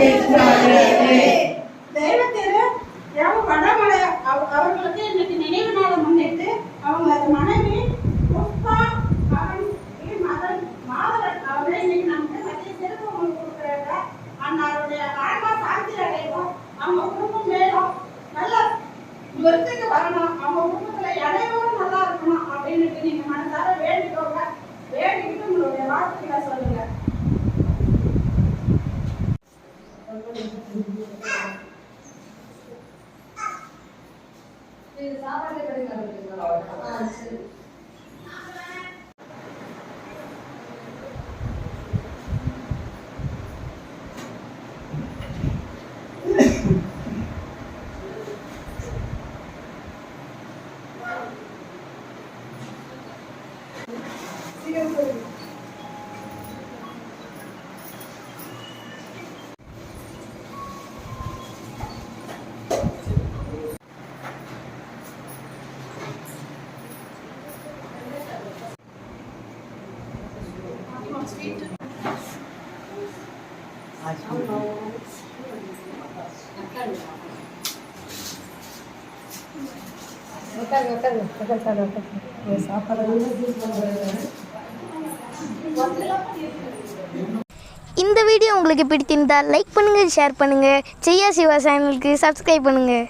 விற்கிறது தெய்வத்தேரு யாவ வடமலை இன்னைக்கு நினைவு நாளை முன்னிட்டு அவங்களது மனைவி புஷ்பா மகன் மகன் மாதவன் அவர்களை இன்னைக்கு நமக்கு மதிய சிறப்பு உங்களுக்கு கொடுக்குறாங்க. அன்னாருடைய ஆன்மா சாந்தி அடைவோம். அவங்க குடும்பம் மேலும் நல்ல விருத்துக்கு வரணும். அவங்க குடும்பத்துல இடையோடு நல்லா இருக்கணும் அப்படின்னு நீங்க மனசார வேண்டிக்கோங்க. வேண்டிக்கிட்டு உங்களுடைய வார்த்தைகளை சொல்லுங்க. இது சாப்பாடு கிடைக்காது ஆ சரி உட்காருங்க உட்காருங்க இந்த வீடியோ உங்களுக்கு பிடித்திருந்தால் லைக் பண்ணுங்கள் ஷேர் பண்ணுங்கள் ஜெயா சிவா சேனலுக்கு சப்ஸ்கிரைப் பண்ணுங்கள்